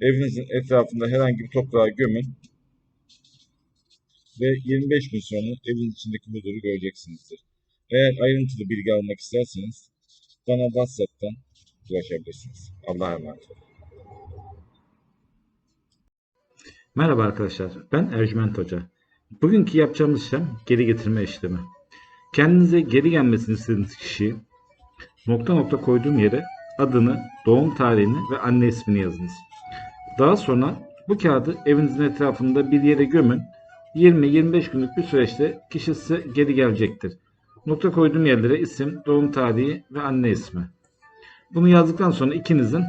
Evinizin etrafında herhangi bir toprağa gömün ve 25 gün sonra evin içindeki huzuru göreceksinizdir. Eğer ayrıntılı bilgi almak isterseniz bana WhatsApp'tan ulaşabilirsiniz. Allah'a emanet olun. Merhaba arkadaşlar, ben Ercüment Hoca. Bugünkü yapacağımız işlem geri getirme işlemi. Kendinize geri gelmesini istediğiniz kişiyi nokta nokta koyduğum yere adını, doğum tarihini ve anne ismini yazınız. Daha sonra bu kağıdı evinizin etrafında bir yere gömün. 20-25 günlük bir süreçte kişi size geri gelecektir. Nokta koyduğum yerlere isim, doğum tarihi ve anne ismi. Bunu yazdıktan sonra ikinizin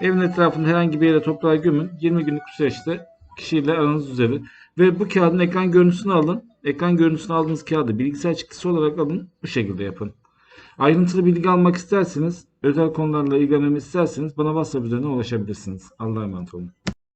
Evin etrafında herhangi bir yere toprağa gömün. 20 günlük bir süreçte kişiyle aranız düzelir. Ve bu kağıdın ekran görüntüsünü alın. Ekran görüntüsünü aldığınız kağıdı bilgisayar çıktısı olarak alın. Bu şekilde yapın. Ayrıntılı bilgi almak isterseniz, özel konularla ilgilenmemi isterseniz bana WhatsApp üzerinden ulaşabilirsiniz. Allah'a emanet olun.